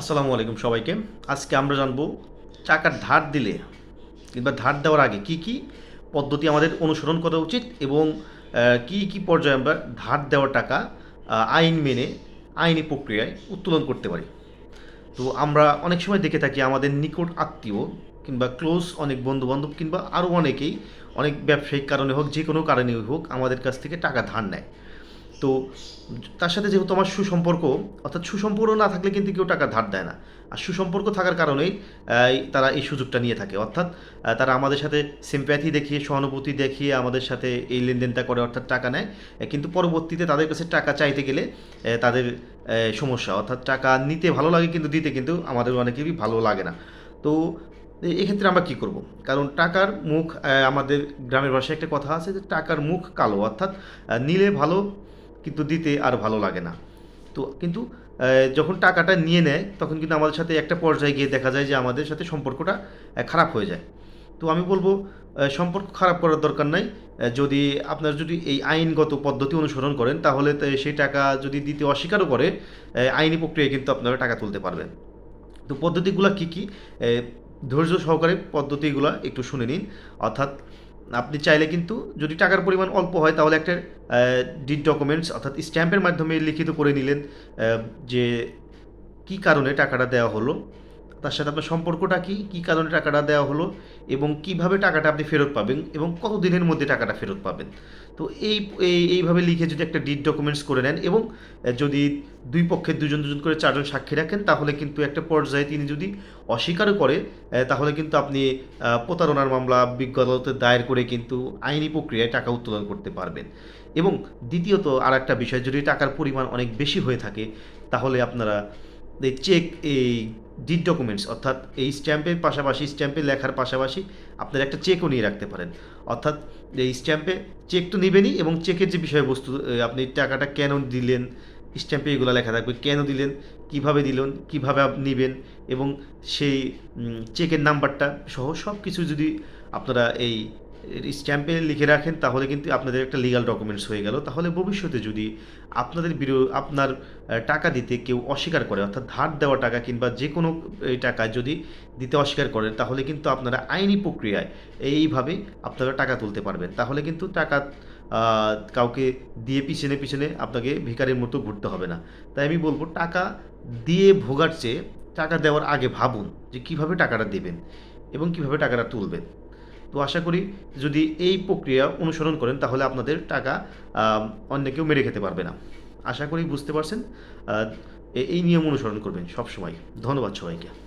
আসসালামু আলাইকুম সবাইকে। আজকে আমরা জানব টাকার ধার দিলে কিংবা ধার দেওয়ার আগে কি কি পদ্ধতি আমাদের অনুসরণ করা উচিত এবং কি কি পর্যায়ে আমরা ধার দেওয়ার টাকা আইন মেনে আইনি প্রক্রিয়ায় উত্তোলন করতে পারি। তো আমরা অনেক সময় দেখে থাকি আমাদের নিকট আত্মীয় কিংবা ক্লোজ অনেক বন্ধু বান্ধব কিংবা আরও অনেকেই অনেক ব্যবসায়িক কারণে হোক যে কোনো কারণেই হোক আমাদের কাছ থেকে টাকা ধার নেয়। তো তার সাথে যেহেতু আমার সুসম্পর্ক, অর্থাৎ সুসম্পর্ক না থাকলে কিন্তু কেউ টাকা ধার দেয় না। আর সুসম্পর্ক থাকার কারণেই তারা এই সুযোগটা নিয়ে থাকে। অর্থাৎ তারা আমাদের সাথে সিম্প্যাথি দেখিয়ে, সহানুভূতি দেখিয়ে আমাদের সাথে এই লেনদেনটা করে, অর্থাৎ টাকা নেয়। কিন্তু পরবর্তীতে তাদের কাছে টাকা চাইতে গেলে তাদের সমস্যা। অর্থাৎ টাকা নিতে ভালো লাগে কিন্তু দিতে কিন্তু আমাদের অনেকেরই ভালো লাগে না। তো এক্ষেত্রে আমরা কি করব? কারণ টাকার মুখ আমাদের গ্রামের ভাষায় একটা কথা আছে যে, টাকার মুখ কালো। অর্থাৎ নিলে ভালো কিন্তু দিতে আর ভালো লাগে না। তো কিন্তু যখন টাকাটা নিয়ে নেয়, তখন কিন্তু আমাদের সাথে একটা পর্যায়ে গিয়ে দেখা যায় যে আমাদের সাথে সম্পর্কটা খারাপ হয়ে যায়। তো আমি বলব সম্পর্ক খারাপ করার দরকার নাই। যদি আপনার যদি এই আইনগত পদ্ধতি অনুসরণ করেন, তাহলে সেই টাকা যদি দিতে অস্বীকারও করে আইনি প্রক্রিয়ায় কিন্তু আপনারা টাকা তুলতে পারবেন। তো পদ্ধতিগুলো কী কী? ধৈর্য সহকারে পদ্ধতিগুলো একটু শুনে নিন। অর্থাৎ আপনি চাইলে কিন্তু যদি টাকার পরিমাণ অল্প হয়, তাহলে একটা ডিড ডকুমেন্টস অর্থাৎ স্ট্যাম্পের মাধ্যমে লিখিত করে নিলেন যে কি কারণে টাকাটা দেওয়া হলো। তার সাথে আপনার সম্পর্কটা কি? কি কারণে টাকাটা দেওয়া হলো? এবং কীভাবে টাকাটা আপনি ফেরত পাবেন? এবং কত দিনের মধ্যে টাকাটা ফেরত পাবেন? তো এই, এই- এইভাবে লিখে যদি একটা ডিড ডকুমেন্টস করে নেন এবং যদি দুই পক্ষের দুজন দুজন করে চারজন সাক্ষী রাখেন, তাহলে কিন্তু একটা পর্যায়ে তিনি যদি অস্বীকারও করে তাহলে কিন্তু আপনি প্রতারণার মামলা, বিজ্ঞ আদালতে দায়ের করে কিন্তু আইনি প্রক্রিয়ায় টাকা উত্তোলন করতে পারবেন। এবং দ্বিতীয়ত আর একটা বিষয়, যদি টাকার পরিমাণ অনেক বেশি হয়ে থাকে, তাহলে আপনারা চেক এই ডিড ডকুমেন্টস অর্থাৎ এই স্ট্যাম্পের পাশাপাশি স্ট্যাম্পে লেখার পাশাপাশি আপনারা একটা চেকও নিয়ে রাখতে পারেন। অর্থাৎ এই স্ট্যাম্পে চেক তো নেবেনই এবং চেকের যে বিষয়বস্তু আপনি টাকাটা কেন দিলেন স্ট্যাম্পে এগুলো লেখা থাকবে, কেন দিলেন, কীভাবে দিলেন, কীভাবে নেবেন এবং সেই চেকের নাম্বারটা সহ সব কিছু যদি আপনারা এই স্ট্যাম্পে লিখে রাখেন, তাহলে কিন্তু আপনাদের একটা লিগাল ডকুমেন্টস হয়ে গেল। তাহলে ভবিষ্যতে যদি আপনাদের বিরো, আপনার টাকা দিতে কেউ অস্বীকার করে, অর্থাৎ ধার দেওয়া টাকা কিংবা যে কোনো টাকা যদি দিতে অস্বীকার করেন, তাহলে কিন্তু আপনারা আইনি প্রক্রিয়ায় এইভাবে আপনারা টাকা তুলতে পারবেন। তাহলে কিন্তু টাকা কাউকে দিয়ে পিছনে পিছনে আপনাকে ভিকারির মতো ঘুরতে হবে না। তাই আমি বলব, টাকা দিয়ে ভোগার চেয়ে টাকা দেওয়ার আগে ভাবুন যে কীভাবে টাকাটা দেবেন এবং কীভাবে টাকাটা তুলবেন। তো আশা করি যদি এই প্রক্রিয়া অনুসরণ করেন, তাহলে আপনাদের টাকা অন্য কেউ মেরে খেতে পারবে না। আশা করি বুঝতে পারছেন। এই নিয়ম অনুসরণ করবেন সবসময়। ধন্যবাদ সবাইকে।